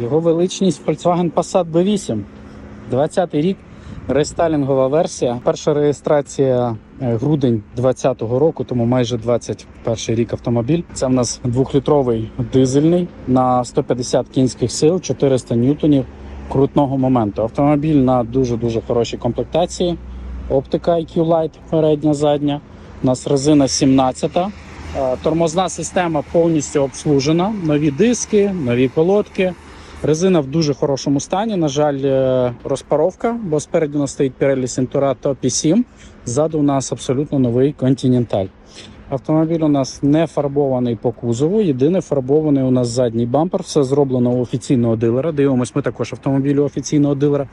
Його величність Volkswagen Passat B8. 20 рік. Рестайлінгова версія. Перша реєстрація е, грудень 2020 року, тому майже 21 рік автомобіль. Це в нас двохлітровий дизельний на 150 кінських сил, 400 ньютонів крутного моменту. Автомобіль на дуже дуже хорошій комплектації. Оптика IQ Light передня, задня. У нас резина 17. Е, Тормозна система повністю обслужена. Нові диски, нові колодки. Резина в дуже хорошому стані. На жаль, е, розпаровка, бо спереду у нас стоїть Pirelli Centura Top 7 Ззаду у нас абсолютно новий Continental. Автомобіль у нас не фарбований по кузову. Єдине фарбований у нас задній бампер. Все зроблено у офіційного дилера. Дивимось, ми також автомобілі у офіційного дилера.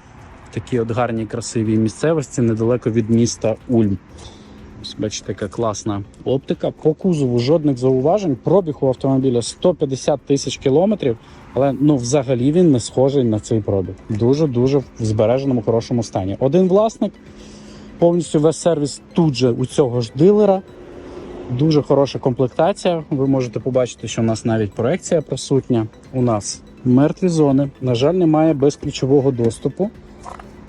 Такі от гарні, красиві місцевості недалеко від міста Ульм. Ось бачите, яка класна оптика. По кузову жодних зауважень. Пробіг у автомобіля 150 тисяч кілометрів, але ну взагалі він не схожий на цей пробіг. Дуже дуже в збереженому хорошому стані. Один власник, повністю весь сервіс тут же у цього ж дилера. Дуже хороша комплектація. Ви можете побачити, що у нас навіть проекція присутня. У нас мертві зони. На жаль, немає безключового доступу.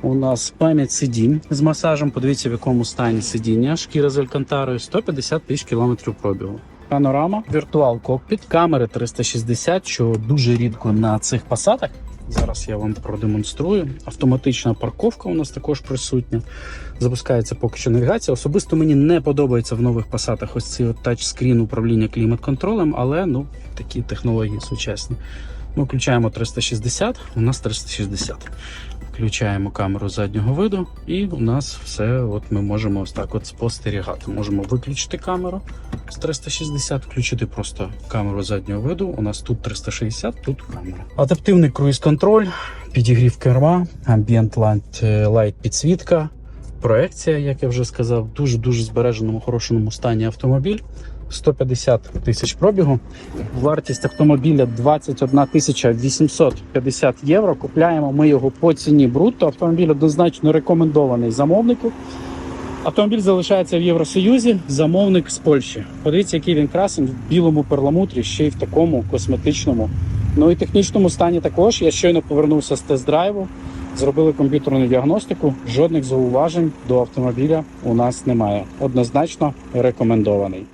У нас пам'ять сидінь з масажем. Подивіться, в якому стані сидіння. Шкіра з алькантарою 150 тисяч кілометрів пробігу. Панорама, віртуал кокпіт, камери 360, що дуже рідко на цих пасатах. Зараз я вам продемонструю. Автоматична парковка у нас також присутня. Запускається поки що навігація. Особисто мені не подобається в нових пасатах ось цей тачскрін управління клімат-контролем, але ну такі технології сучасні. Ми включаємо 360, у нас 360. Включаємо камеру заднього виду, і у нас все. От ми можемо ось так от спостерігати. Можемо виключити камеру з 360, включити просто камеру заднього виду. У нас тут 360, тут камера. Адаптивний круїз-контроль, підігрів керма, light, е, light підсвітка, проекція, як я вже сказав, дуже дуже збереженому хорошому стані автомобіль. 150 тисяч пробігу. Вартість автомобіля 21 тисяча 850 євро. Купляємо ми його по ціні брутто. Автомобіль однозначно рекомендований замовнику. Автомобіль залишається в Євросоюзі. Замовник з Польщі. Подивіться, який він красень в білому перламутрі, ще й в такому косметичному. Ну і технічному стані також. Я щойно повернувся з тест-драйву. Зробили комп'ютерну діагностику. Жодних зауважень до автомобіля у нас немає. Однозначно рекомендований.